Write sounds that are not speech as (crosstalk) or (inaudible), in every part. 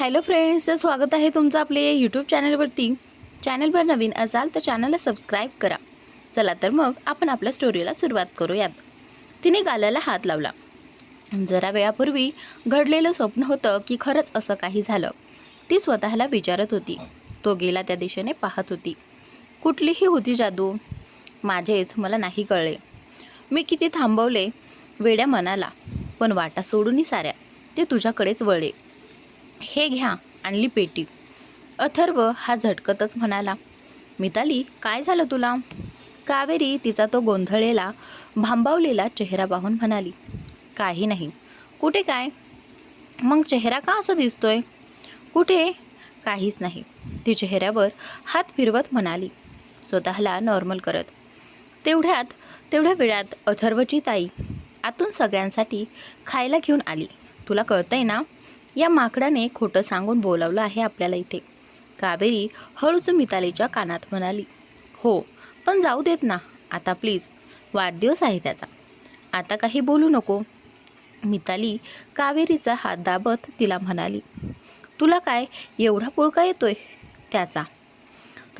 Hello friends तर स्वागत आहे तुमचं आपले यूट्यूब चॅनलवरती चॅनलवर नवीन असाल तर चॅनलला सबस्क्राईब करा. चला तर मग आपण आपल्या स्टोरीला सुरुवात करूयात. तिने गालाला हात लावला. जरा वेळापूर्वी घडलेलं स्वप्न होतं की खरंच असं काही झालं. ती स्वतःला विचारत होती. तो गेला त्या दिशेने पाहत होती. कुठलीही होती जादू? माझेच मला नाही कळले. मी किती थांबवले? वेड्या मनाला. पण वाटा सोडूनही साऱ्या. ते तुझ्याकडेच वळले. हे घ्या आणली पेटी. अथर्व हा झटकतच म्हणाला मिताली काय झालं तुला? कावेरी तिचा तो गोंधळलेला भांबावलेला चेहरा पाहून म्हणाली काही नाही. कुठे काय? मग चेहरा का असं दिसतोय? कुठे? काहीच नाही. ती चेहऱ्यावर हात फिरवत म्हणाली स्वतःला नॉर्मल करत. तेवढ्यात तेवढ्या वेळात अथर्वची ताई आतून सगळ्यांसाठी खायला घेऊन आली. तुला कळतंय ना या माकडाने खोटं सांगून बोलावलं आहे आपल्याला इथे. कावेरी हळूच मितालीच्या कानात म्हणाली हो पण जाऊ देत ना आता प्लीज वाढदिवस आहे त्याचा. आता काही बोलू नको. मिताली कावेरीचा हात दाबत तिला म्हणाली तुला काय एवढा पुळका येतोय त्याचा?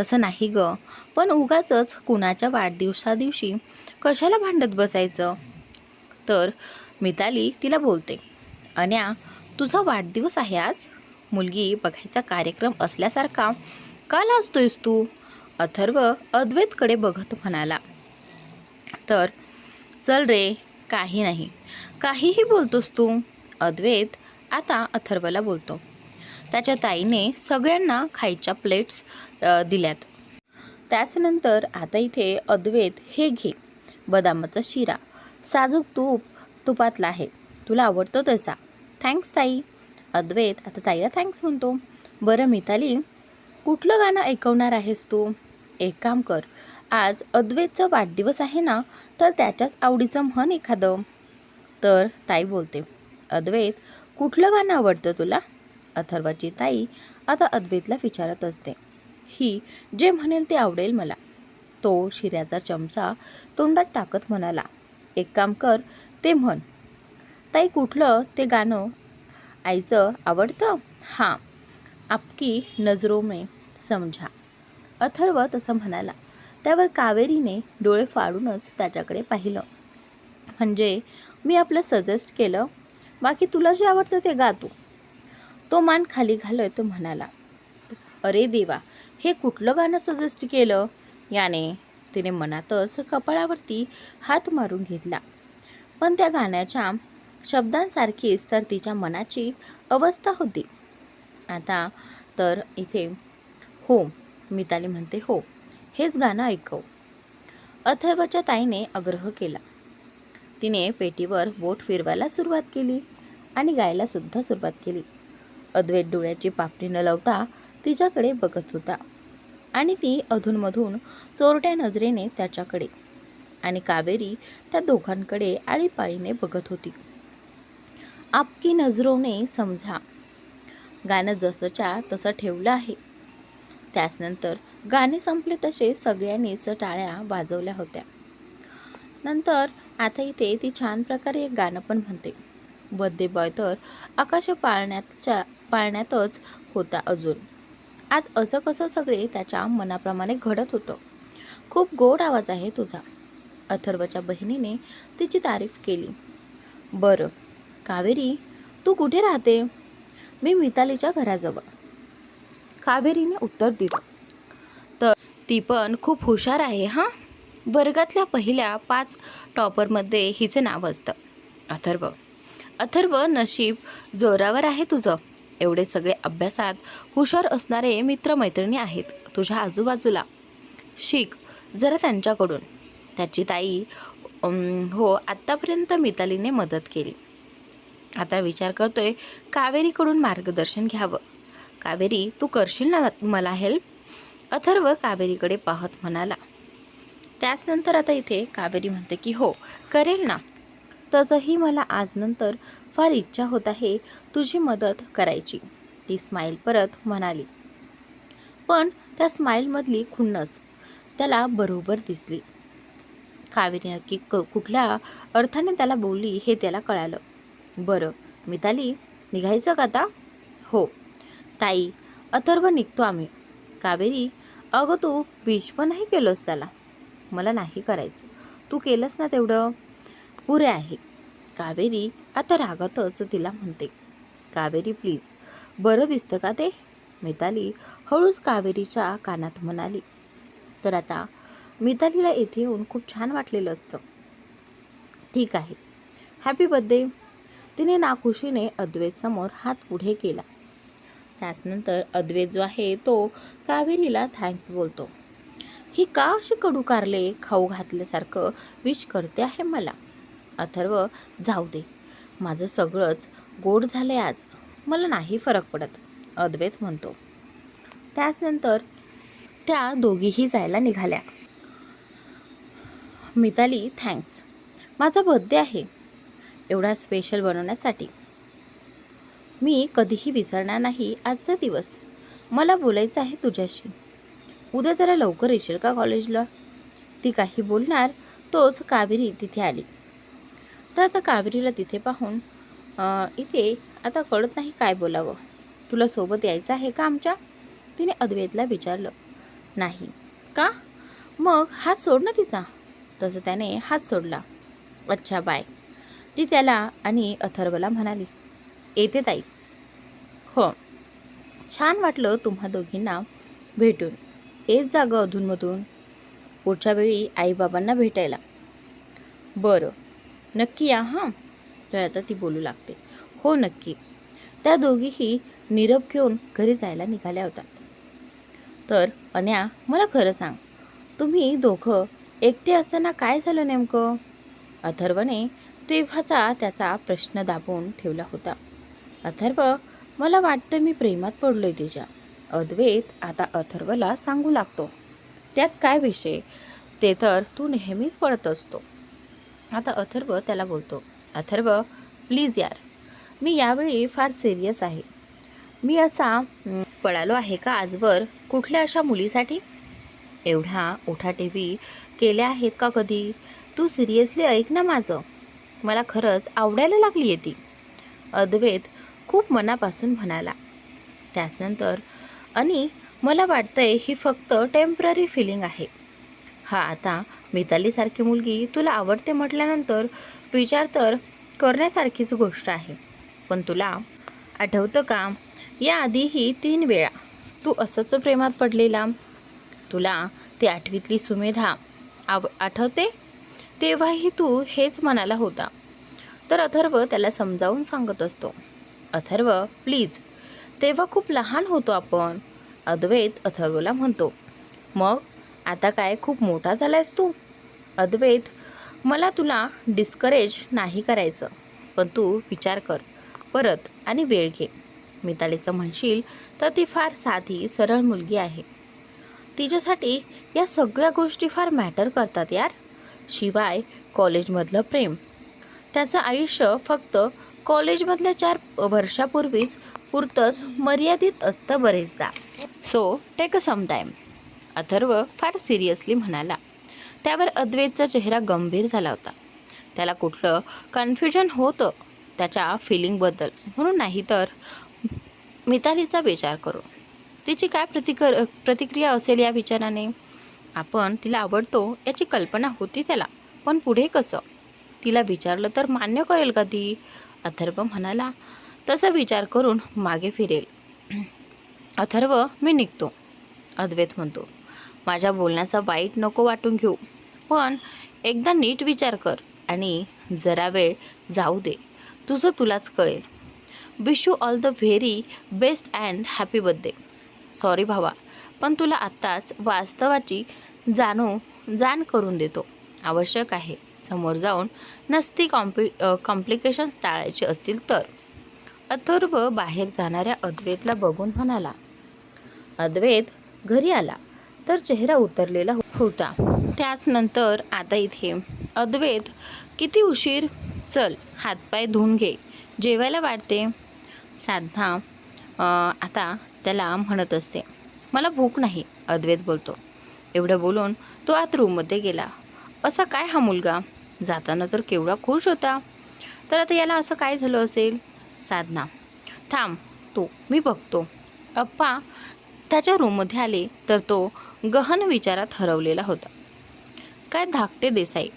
तसं नाही ग पण उगाचच कुणाच्या वाढदिवसा दिवशी कशाला भांडत बसायचं? तर मिताली तिला बोलते अन्या तुझा वाढदिवस आहे आज? मुलगी बघायचा कार्यक्रम असल्यासारखा. का लाजतोयस तू? अथर्व अद्वैतकडे बघत म्हणाला. तर चल रे काही नाही. काहीही बोलतोस तू. अद्वैत आता अथर्वला बोलतो. त्याच्या ताईने सगळ्यांना खायच्या प्लेट्स दिल्यात. त्याचनंतर आता इथे अद्वैत हे घे. बदामाचा शिरा. साजूक तूप तुपातला आहे. तुला आवडतो तसा. थँक्स ताई. अद्वैत आता ताईला थँक्स म्हणतो. बरं मिताली कुठलं गाणं ऐकवणार आहेस तू? एक काम कर. आज अद्वैतचा वाढदिवस आहे ना तर त्याच्याच आवडीचं म्हण एखादं. तर ताई बोलते अद्वैत कुठलं गाणं आवडतं तुला? अथर्वाची ताई आता अद्वैतला विचारत असते. ही जे म्हणेल ते आवडेल मला. तो शिऱ्याचा चमचा तोंडात टाकत म्हणाला एक काम कर ते म्हण. ताई कुठलं ते गाणं? आईचं आवडतं? हां. आपकी नजरो मे समझा. अथर्व तसं म्हणाला. त्यावर कावेरीने डोळे फाडूनच त्याच्याकडे पाहिलं. म्हणजे मी आपलं सजेस्ट केलं. बाकी तुला जे आवडतं ते गा तू. तो मान खाली घालत म्हणाला. अरे देवा हे कुठलं गाणं सजेस्ट केलं? याने तिने मनातच कपाळावरती हात मारून घेतला. पण त्या गाण्याच्या शब्दांसारखीच तर तिच्या मनाची अवस्था होती. आता तर इथे हो मिताली म्हणते हो हेच गाणं ऐकव. अथर्वच्या ताईने आग्रह केला. तिने पेटीवर बोट फिरवायला सुरुवात केली आणि गायला सुद्धा सुरुवात केली. अद्वैत डोळ्याची पापडी न लावता तिच्याकडे बघत होता आणि ती अधूनमधून चोरट्या नजरेने त्याच्याकडे आणि कावेरी त्या दोघांकडे आळीपाळीने बघत होती. आपकी नजरोने समजा गाणं जसंच्या तसं ठेवलं आहे. त्याचनंतर गाणे संपले तसे सगळ्यांनीच टाळ्या वाजवल्या होत्या. नंतर आता इथे ती छान प्रकारे एक गाणं पण म्हणते. बर्थडे बॉय तर आकाश पाळण्याच्या पाळण्यातच होता अजून. आज असं कसं सगळे त्याच्या मनाप्रमाणे घडत होतं? खूप गोड आवाज आहे तुझा. अथर्वच्या बहिणीने तिची तारीफ केली. बरं कावेरी तू कुठे राहते? मी मितालीच्या घराजवळ. कावेरीने उत्तर दिलं. तर ती पण खूप हुशार आहे हां? वर्गातल्या पहिल्या पाच टॉपरमध्ये हिचं नाव असतं. अथर्व. अथर्व नशीब जोरावर आहे तुझं. एवढे सगळे अभ्यासात हुशार असणारे मित्रमैत्रिणी आहेत तुझ्या आजूबाजूला. शिक जरा त्यांच्याकडून. त्याची ताई हो आत्तापर्यंत मितालीने मदत केली. आता विचार करतोय कावेरीकडून मार्गदर्शन घ्यावं. कावेरी तू करशील ना मला हेल्प अथर्व कावेरीकडे पाहत म्हणाला. त्याचनंतर आता इथे कावेरी म्हणते की हो करेल ना. तसंही मला आज नंतर फार इच्छा होत आहे तुझी मदत करायची. ती स्माईल परत म्हणाली. पण त्या स्माईलमधली खुन्नस त्याला बरोबर दिसली. कावेरी नक्की क कुठल्या अर्थाने त्याला बोलली हे त्याला कळालं. बरं मिताली निघायचं का आता? हो. ताई अथर्व निघतो आम्ही. कावेरी अगं तू बीच पण नाही केलंस त्याला? मला नाही करायचं. तू केलंस ना तेवढं? पुरे आहे. कावेरी आता रागातच तिला म्हणते. कावेरी प्लीज बरं दिसतं का ते? मिताली हळूच कावेरीच्या कानात म्हणाली. तर आता मितालीला येथे येऊन खूप छान वाटलेलं असतं. ठीक आहे. हॅपी बर्थडे तिने नाखुशीने अद्वैतसमोर हात पुढे केला. त्याचनंतर अद्वैत जो आहे तो कावेरीला थँक्स बोलतो. ही का अशी कडू कारले खाऊ घातल्यासारखं विष करते आहे मला? अथर्व जाऊ दे. माझं सगळंच गोड झालं आहे आज. मला नाही फरक पडत अद्वैत म्हणतो. त्याचनंतर त्या दोघीही जायला निघाल्या. मिताली थँक्स माझा बर्थडे आहे. एवढा स्पेशल बनवण्यासाठी. मी कधीही विसरणार नाही आजचा दिवस. मला बोलायचं आहे तुझ्याशी. उद्या जरा लवकर येशील का कॉलेजला ती काही बोलणार तोच कावेरी तिथे आली. तर आता कावेरीला तिथे पाहून इथे आता कळत नाही काय बोलावं. तुला सोबत यायचं आहे का आमच्या? तिने अद्वैतला विचारलं. नाही. का? मग हात सोड ना तिचा. तसं त्याने हात सोडला. अच्छा बाय ती त्याला आणि अथर्वला म्हणाली येते ताई. हो. छान वाटलं तुम्हा दोघींना भेटून. येत जागं अधूनमधून पुढच्या वेळी आईबाबांना भेटायला. बरं. नक्की या हां. तर आता ती बोलू लागते. हो नक्की. त्या दोघीही निरप घेऊन घरी जायला निघाल्या होत्या. तर अन्या मला खरं सांग. तुम्ही दोघं एकटे असताना काय झालं नेमकं? अथर्वने तेव्हाचा त्याचा प्रश्न दाबून ठेवला होता. अथर्व मला वाटतं मी प्रेमात पडलोय तिच्या अद्वैत आता अथर्वला सांगू लागतो. त्यात काय विषय? ते तर तू नेहमीच पडत असतो. आता अथर्व त्याला बोलतो अथर्व प्लीज यार मी यावेळी फार सिरियस आहे. मी असा पळालो आहे का आजवर? कुठल्या अशा मुलीसाठी? एवढ्या उठा केल्या आहेत का कधी? तू सिरियसली ऐक ना माझं. मला खरंच आवडायला लागली आहे ती. अद्वैत खूप मनापासून म्हणाला. त्याचनंतर आणि मला वाटतंय ही फक्त टेंपररी फिलिंग आहे. हा आता मितालीसारखी मुलगी तुला आवडते म्हटल्यानंतर विचार तर करण्यासारखीच गोष्ट आहे. पण तुला आठवतं का? याआधीही तीन वेळा तू असंच प्रेमात पडलेला. तुला ती आठवीतली सुमेधा आव आठवते? तेव्हाही तू हेच म्हणाला होता. तर अथर्व त्याला समजावून सांगत असतो. अथर्व प्लीज तेव्हा खूप लहान होतो आपण. अद्वैत अथर्वला म्हणतो मग आता काय खूप मोठा झालायस तू? अद्वैत मला तुला डिस्करेज नाही करायचं पण तू विचार कर परत आणि वेळ घे. मितालीचं म्हणशील तर ती फार साधी सरळ मुलगी आहे. तिच्यासाठी या सगळ्या गोष्टी फार मॅटर करतात यार. शिवाय कॉलेजमधलं प्रेम. त्याचं आयुष्य फक्त कॉलेजमधल्या चार वर्षापूर्वीच पुरतंच मर्यादित असतं बरेचदा. So take a some time Atharva फार सिरियसली म्हणाला. त्यावर अद्वैतचा चेहरा गंभीर झाला होता. त्याला कुठलं कन्फ्युजन होतं त्याच्या फिलिंगबद्दल म्हणून नाही तर मितालीचा विचार करू. तिची काय प्रतिकर प्रतिक्रिया असेल या विचाराने? आपण तिला आवडतो याची कल्पना होती त्याला. पण पुढे कसं? तिला विचारलं तर मान्य करेल का ती? अथर्व म्हणाला तसा विचार करून मागे फिरेल. (clears throat) अथर्व मी निघतो. अद्वैत म्हणतो माझ्या बोलण्याचा वाईट नको वाटून घेऊ. पण एकदा नीट विचार कर आणि जरा वेळ जाऊ दे. तुझं तुलाच कळेल. Wish you all the very best and happy birthday sorry भावा पण तुला आत्ताच वास्तवाची जाणू जाण करून देतो. आवश्यक आहे. समोर जाऊन नसती कॉम्प्लि कॉम्प्लिकेशन्स टाळायचे असतील तर. अथर्व बाहेर जाणाऱ्या अद्वैतला बघून म्हणाला अद्वैत घरी आला तर चेहरा उतरलेला हो-, होता. त्याच नंतर आता इथे अद्वैत किती उशीर? चल हातपाय धुवून घे. जेवायला वाटते साधना आता त्याला म्हणत असते मला भूक नाही अद्वैत बोलतो. एवढं बोलून तो आत रूममध्ये गेला. असा काय हा मुलगा? जाताना तर केवढा खुश होता. तर आता याला असं काय झालं असेल? साधना थांब तो मी बघतो. अप्पा त्याच्या रूममध्ये आले तर तो गहन विचारात हरवलेला होता. काय धाकटे देसाई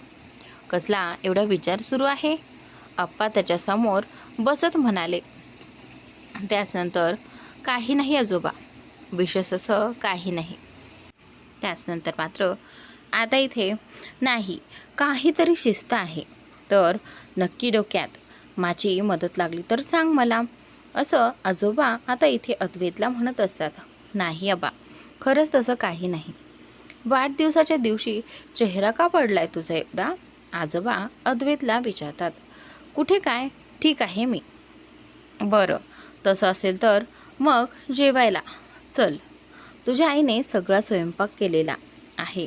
कसला एवढा विचार सुरू आहे? अप्पा त्याच्यासमोर बसत म्हणाले. त्यानंतर काही नाही आजोबा. विशेष असं काही नाही. त्याचनंतर मात्र आता इथे नाही काहीतरी शिस्त आहे. तर नक्की डोक्यात माझी मदत लागली तर सांग मला. असं आजोबा आता इथे अद्वैतला म्हणत असतात. नाही आबा खरंच तसं काही नाही. वाढदिवसाच्या दिवशी चेहरा का पडलाय तुझा एवढा? आजोबा अद्वैतला विचारतात. कुठे काय? ठीक आहे मी. बरं तसं असेल तर मग जेवायला. चल. तुझ्या आईने सगळा स्वयंपाक केलेला आहे.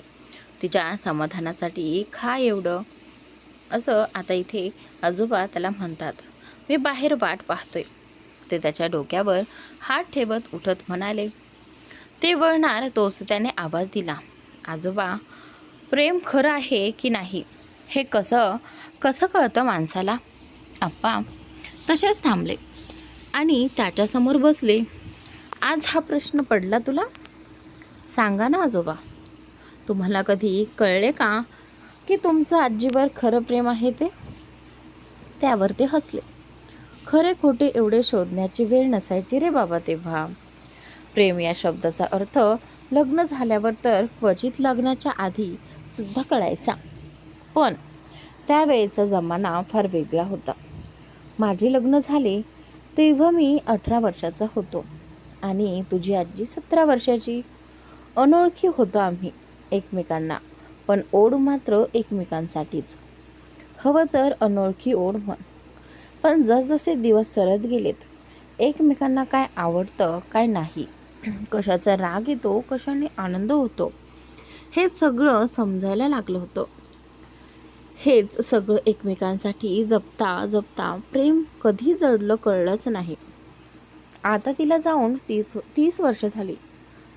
तिच्या समाधानासाठी खा एवढं. असं आता इथे आजोबा त्याला म्हणतात. मी बाहेर वाट पाहतोय. ते त्याच्या डोक्यावर हात ठेवत उठत म्हणाले. ते वळणार तोच त्याने आवाज दिला. आजोबा प्रेम खरं आहे की नाही? हे कसं कसं कळतं माणसाला? आप्पा तसेच थांबले आणि त्याच्यासमोर बसले. आज हा प्रश्न पडला तुला? सांगा ना आजोबा. तुम्हाला कधी कळले का की तुमचं आजीवर खरं प्रेम आहे ते? त्यावर ते हसले. खरे खोटे एवढे शोधण्याची वेळ नसायची रे बाबा तेव्हा. प्रेम या शब्दाचा अर्थ लग्न झाल्यावर तर क्वचित लग्नाच्या आधी सुद्धा कळायचा. पण त्यावेळेचा जमाना फार वेगळा होता. माझे लग्न झाले तेव्हा मी अठरा वर्षाचा होतो आणि तुझी आजी सतरा वर्षाची. अनोळखी होतो आम्ही एकमेकांना पण ओढ मात्र एकमेकांसाठीच. हवं तर अनोळखी ओढ म्हण. पण जसजसे दिवस सरत गेलेत एकमेकांना काय आवडतं काय नाही. (clears throat) कशाचा राग येतो कशाने आनंद होतो हे सगळं समजायला लागलं होतं. हेच सगळं एकमेकांसाठी जपता जपता प्रेम कधी जडलं कळलंच नाही. आता तिला जाऊन तीस तीस वर्ष झाली.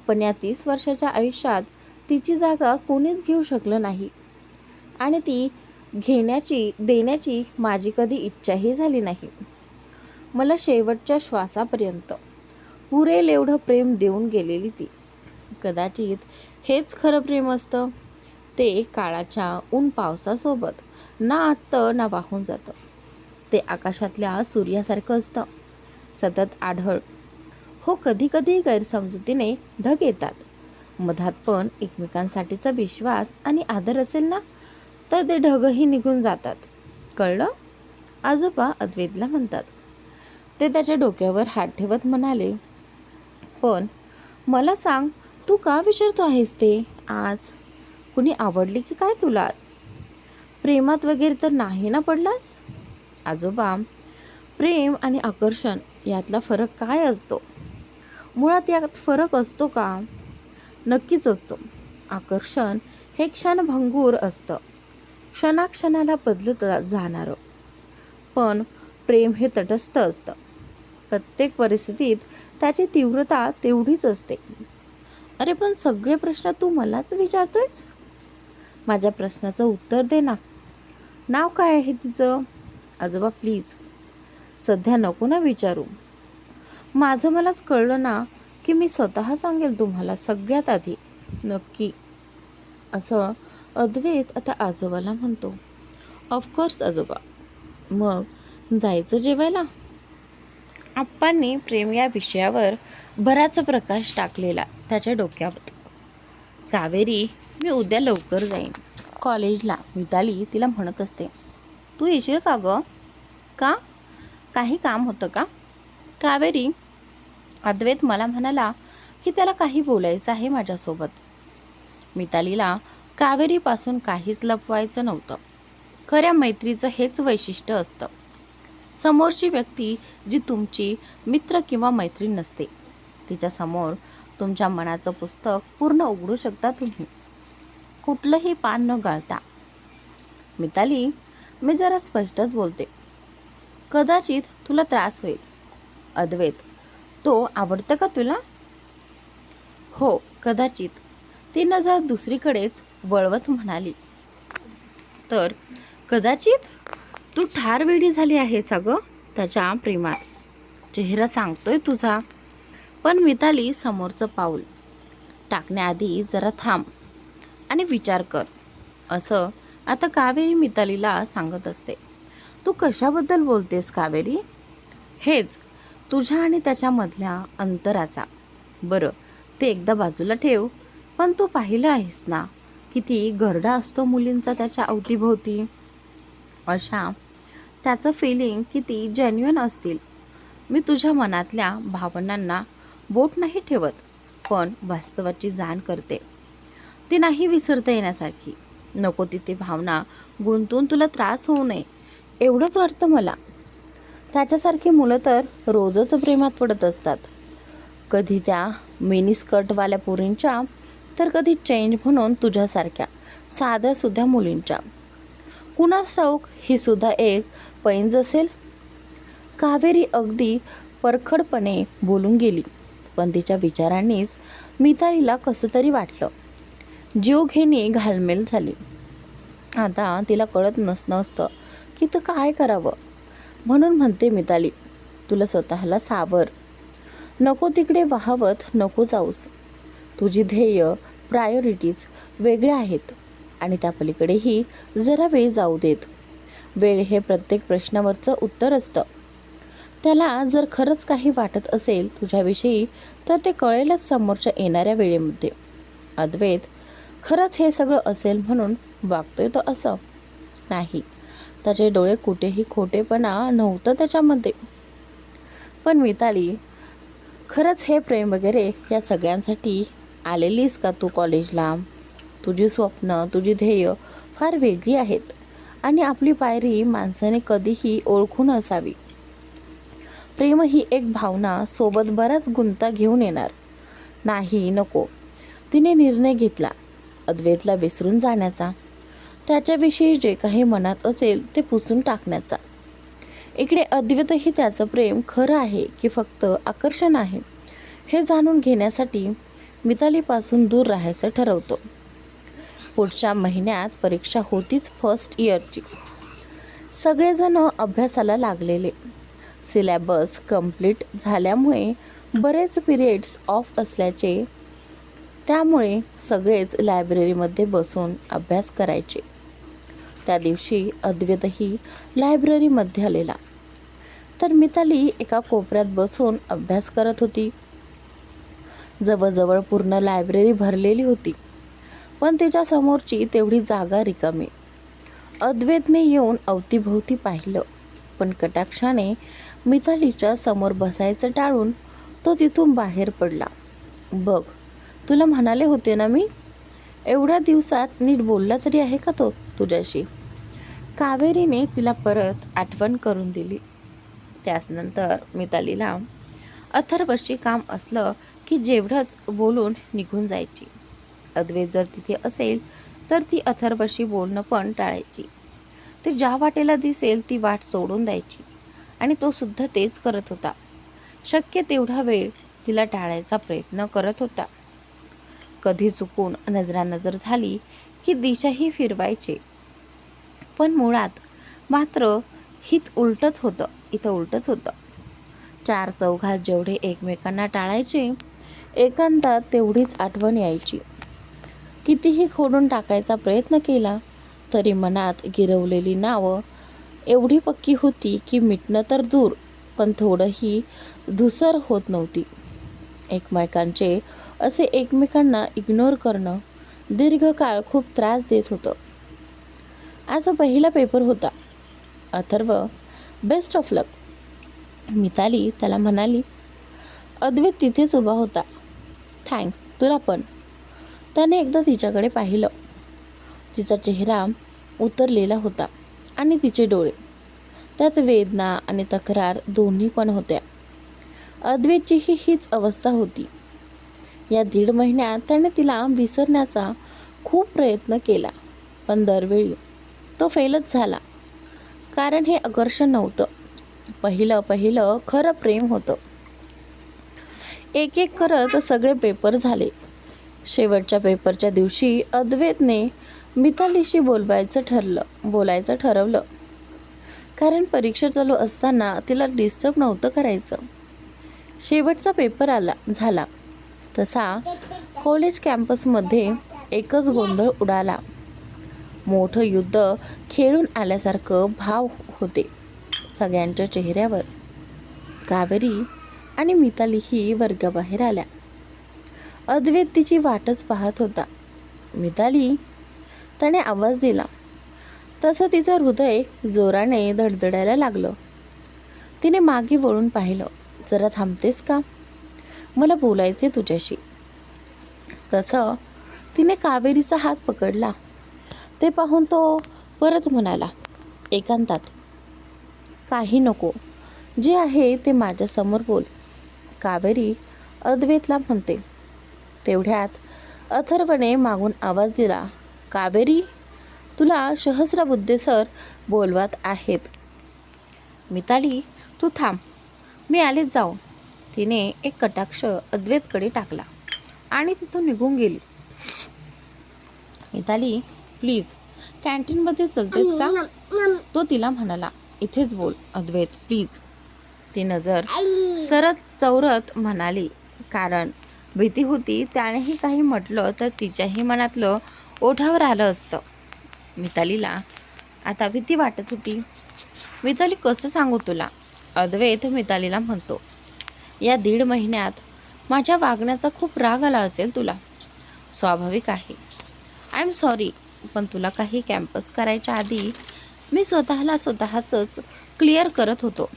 पण या तीस वर्षाच्या आयुष्यात तिची जागा कोणीच घेऊ शकलं नाही. आणि ती घेण्याची देण्याची माझी कधी इच्छाही झाली नाही. मला शेवटच्या श्वासापर्यंत पुरेल एवढं प्रेम देऊन गेलेली ती. कदाचित हेच खरं प्रेम असतं. ते काळाच्या ऊन पावसासोबत ना आटतं ना वाहून जातं. ते आकाशातल्या सूर्यासारखं असतं. सतत आढळ हो कधीकधी गैरसमजुतीने ढग येतात. मधात पण एकमेकांसाठीचा विश्वास आणि आदर असेल ना तर ते ढगही निघून जातात. कळलं? आजोबा अद्वैतला म्हणतात. ते त्याच्या डोक्यावर हात ठेवत म्हणाले पण मला सांग तू का विचारतो आहेस ते? आज कुणी आवडली की काय तुला? प्रेमात वगैरे तर नाही ना पडलास? आजोबा प्रेम आणि आकर्षण यातला फरक काय असतो? मुळात यात फरक असतो का? नक्कीच असतो. आकर्षण हे क्षणभंगूर असतं. क्षणाक्षणाला बदलत जाणारं. पण प्रेम हे तटस्थ असतं. प्रत्येक परिस्थितीत त्याची तीव्रता तेवढीच असते. अरे पण सगळे प्रश्न तू मलाच विचारतोयस? माझ्या प्रश्नाचं उत्तर दे ना. नाव काय आहे तिचं? आजोबा प्लीज. सध्या नको ना विचारू. माझं मलाच कळलं ना की मी स्वतः सांगेल तुम्हाला सगळ्यात आधी. नक्की. असं अद्वैत आता आजोबाला म्हणतो. ऑफकोर्स आजोबा. मग जायचं जेवायला? आप्पांनी प्रेम या विषयावर बराच प्रकाश टाकलेला त्याच्या डोक्यावर. कावेरी मी उद्या लवकर जाईन. कॉलेजला. मिताली तिला म्हणत असते. तू येशील का गं? का? काही काम होतं का? कावेरी अद्वैत मला म्हणाला की त्याला काही बोलायचं आहे माझ्यासोबत. मितालीला कावेरीपासून काहीच लपवायचं नव्हतं. खऱ्या मैत्रीचं हेच वैशिष्ट्य असतं. समोरची व्यक्ती जी तुमची मित्र किंवा मैत्रीण नसते. तिच्यासमोर तुमच्या मनाचं पुस्तक पूर्ण उघडू शकता तुम्ही. कुठलंही पान न गाळता. मिताली मी जरा स्पष्टच बोलते. कदाचित तुला त्रास होईल. अद्वैत. तो आवडतं का तुला? हो कदाचित. ती नजर दुसरीकडेच वळवत म्हणाली. तर कदाचित तू ठार वेळी झाली आहेस अगं? त्याच्या प्रेमात. चेहरा सांगतोय तुझा. पण मिताली समोरचं पाऊल. टाकण्याआधी जरा थांब आणि विचार कर. असं आता कावेरी मितालीला सांगत असते. तू कशाबद्दल बोलतेस कावेरी? हेच तुझ्या आणि त्याच्यामधल्या अंतराचा. बरं ते एकदा बाजूला ठेव. पण तू पाहिलं आहेस ना किती गरडा असतो मुलींचा त्याच्या अवतीभोवती? अशा त्याचं फिलिंग किती जेन्युअन असतील. मी तुझ्या मनातल्या भावनांना बोट नाही ठेवत पण वास्तवाची जाण करते. ती नाही विसरता येण्यासारखी. नको तिथे भावना गुंतून तुला त्रास होऊ नये. एवढंच वाटतं मला. त्याच्यासारखी मुलं तर रोजच प्रेमात पडत असतात. कधी त्या मिनीस्कर्टवाल्या पुरींच्या पोरींच्या तर कधी चेंज म्हणून तुझ्यासारख्या साध्यासुद्धा मुलींच्या. कुणास ठाऊक ही सुद्धा एक पैंज असेल? कावेरी अगदी परखडपणे बोलून गेली पण तिच्या विचारांनीच मितालीला कसं तरी वाटलं. जीवघेणी घालमेल झाली. आता तिला कळत नसणं असतं की तर काय करावं. म्हणून म्हणते मिताली तुला स्वतःला सावर. नको तिकडे वाहवत नको जाऊस. तुझी ध्येय प्रायोरिटीज वेगळ्या आहेत आणि त्या पलीकडेही जरा वेळ जाऊ देत. वेळ हे प्रत्येक प्रश्नावरचं उत्तर असतं. त्याला जर खरंच काही वाटत असेल तुझ्याविषयी तर ते कळेलच समोरच्या येणाऱ्या वेळेमध्ये. अद्वैत खरंच हे सगळं असेल म्हणून वागतोय तो असं. नाही त्याचे डोळे कुठेही खोटेपणा नव्हतं त्याच्यामध्ये. पण मिताली खरंच हे प्रेम वगैरे या सगळ्यांसाठी आलेलीस का तू कॉलेजला? तुझी स्वप्न तुझी ध्येय फार वेगळी आहेत आणि आपली पायरी माणसाने कधीही ओळखून असावी. प्रेम ही एक भावना सोबत बराच गुंता घेऊन येणार. नाही नको. तिने निर्णय घेतला. अद्वैतला विसरून जाण्याचा. त्याच्याविषयी जे काही मनात असेल ते पुसून टाकण्याचा. इकडे अद्वैतही त्याचं प्रेम खरं आहे की फक्त आकर्षण आहे हे जाणून घेण्यासाठी मितालीपासून दूर राहायचं ठरवतो. पुढच्या महिन्यात परीक्षा होतीच फर्स्ट इयरची सगळेजण अभ्यासाला लागलेले. सिलॅबस कंप्लीट झाल्यामुळे बरेच पिरियड्स ऑफ असल्याचे त्यामुळे सगळेच लायब्ररीमध्ये बसून अभ्यास करायचे. त्या दिवशी अद्वैतही लायब्ररीमध्ये आलेला. तर मिताली एका कोपऱ्यात बसून अभ्यास करत होती. जवळजवळ पूर्ण लायब्ररी भरलेली होती पण तिच्या समोरची तेवढी जागा रिकामी. अद्वैतने येऊन अवतीभोवती पाहिलं पण कटाक्षाने मितालीच्या समोर बसायचं टाळून तो तिथून बाहेर पडला. बघ तुला म्हणाले होते ना मी? एवढ्या दिवसात नीट बोलला तरी आहे का तो तुझ्याशी? कावेरीने तिला परत आठवण करून दिली. त्याचनंतर मितालीला अथर्वशी काम असलं की जेवढंच बोलून निघून जायची. अद्वैत जर तिथे असेल तर ती अथर्वशी बोलणं पण टाळायची. ती ज्या वाटेला दिसेल ती वाट सोडून द्यायची. आणि तो सुद्धा तेच करत होता. शक्य तेवढा वेळ तिला टाळायचा प्रयत्न करत होता. कधी चुकून नजरानजर झाली की दिशाही फिरवायचे. पण मुळात मात्र हित उलटच होतं इथं उलटच होतं. चार चौघात जेवढे एकमेकांना टाळायचे एकांतात तेवढीच आठवण यायची. कितीही खोडून टाकायचा प्रयत्न केला तरी मनात गिरवलेली नावं एवढी पक्की होती की मिटणं तर दूर पण थोडंही धुसर होत नव्हती. एकमेकांचे असे एकमेकांना इग्नोर करणं दीर्घकाळ खूप त्रास देत होतं. आज पहिला पेपर होता. Atharva best of luck Mitali त्याला म्हणाली अद्वैत तिथेच उभा होता. थँक्स तुला पण. त्याने एकदा तिच्याकडे पाहिलं. तिचा चेहरा उतरलेला होता आणि तिचे डोळे. त्यात वेदना आणि तक्रार दोन्ही पण होत्या. अद्वैतचीही हीच अवस्था होती. या दीड महिन्यात त्याने तिला विसरण्याचा खूप प्रयत्न केला. पण दरवेळी तो फेलच झाला. कारण हे आकर्षण नव्हतं. पहिलं पहिलं खरं प्रेम होतं. एक एक करत सगळे पेपर झाले. शेवटच्या पेपरच्या दिवशी अद्वैतने मितालीशी बोलवायचं ठरलं बोलायचं ठरवलं. कारण परीक्षा चालू असताना तिला डिस्टर्ब नव्हतं करायचं. शेवटचा पेपर आला झाला. तसा कॉलेज कॅम्पसमध्ये एकच गोंधळ उडाला. मोठं युद्ध खेळून आल्यासारखं भाव होते. सगळ्यांच्या चेहऱ्यावर कावेरी आणि मितालीही वर्गाबाहेर आल्या. अद्वैत तिची वाटच पाहत होता. मिताली त्याने आवाज दिला. तसं तिचं हृदय जोराने धडधडायला लागलं. तिने मागे वळून पाहिलं जरा थांबतेस का? मला बोलायचे तुझ्याशी. तसं तिने कावेरीचा हात पकडला. ते पाहून तो परत म्हणाला एकांतात काही नको. जे आहे ते माझ्यासमोर बोल. कावेरी अद्वैतला म्हणते. तेवढ्यात अथर्वने मागून आवाज दिला कावेरी तुला सहस्रबुद्धेसर बोलवत आहेत. मिताली तू थांब. मी आलेच जाऊ तिने एक कटाक्ष अद्वैतकडे टाकला आणि तिथून निघून गेली. मिताली प्लीज कॅन्टीनमध्ये चलतेस का? तो तिला म्हणाला इथेच बोल अद्वैत प्लीज. ती नजर सरत चौरत म्हणाली कारण भीती होती त्यानेही काही म्हटलं तर तिच्याही मनातलं ओठावर आलं असतं. मितालीला आता भीती वाटत होती. मिताली कसं सांगू तुला? अद्वैत मितालीला म्हणतो या दीड महिन्यात माझ्या वागण्याचा खूप राग आला असेल तुला. स्वाभाविक आहे. आय एम सॉरी पण तुला काही कॅम्पस करायच्या आधी मी स्वतःला स्वतःचंच क्लिअर करत होतो.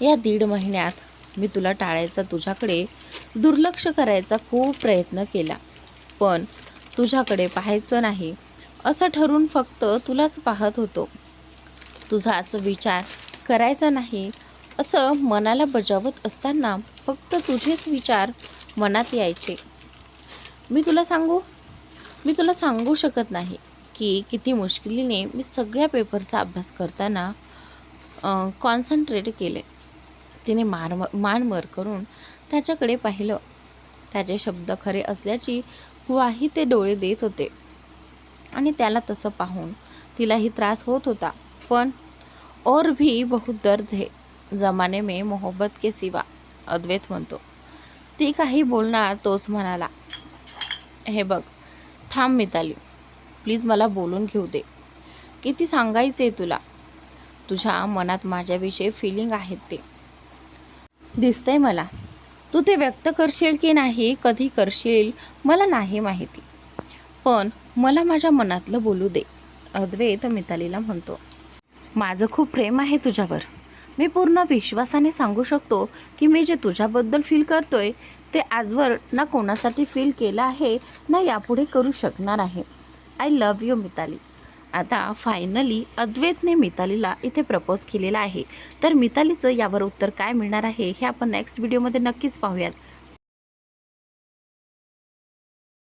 या दीड महिन्यात मी तुला टाळायचा तुझ्याकडे दुर्लक्ष करायचा खूप प्रयत्न केला. पण तुझ्याकडे पाहायचं नाही असं ठरून फक्त तुलाच पाहत होतो. तुझाच विचार करायचा नाही असं मनाला बजावत असताना फक्त तुझेच विचार मनात यायचे. मी तुला सांगू? मी तुला सांगू शकत नाही की किती मुश्किलीने मी सगळ्या पेपरचा अभ्यास करताना कॉन्सन्ट्रेट केले. तिने मार मान वर करून त्याच्याकडे पाहिलं. त्याचे शब्द खरे असल्याची ग्वाही ते डोळे देत होते. आणि त्याला तसं पाहून तिलाही त्रास होत होता. पण और भी बहुत दर्द है जमाने में मोहब्बत के सिवा अद्वैत म्हणतो. ती काही बोलणार तोच म्हणाला. हे बघ थांब मिताली. प्लीज मला बोलून घेऊ दे. किती सांगायचे तुला? तुझ्या मनात माझ्याविषयी फिलिंग आहेत ते. दिसतंय मला. तू ते व्यक्त करशील की नाही कधी करशील मला नाही माहिती. पण मला माझ्या मनातलं बोलू दे अद्वैत मितालीला म्हणतो. माझं खूप प्रेम आहे तुझ्यावर. मी पूर्ण विश्वासाने सांगू शकतो की मी जे तुझ्याबद्दल फील करतोय ते आजवर ना कोणासाठी फील केलं आहे ना यापुढे करू शकणार आहे. I love you Mitali. आता फायनली अद्वैतने मितालीला इथे प्रपोज केलेला आहे. तर मितालीचं यावर उत्तर काय मिळणार आहे हे आपण नेक्स्ट व्हिडिओमध्ये नक्कीच पाहूयात.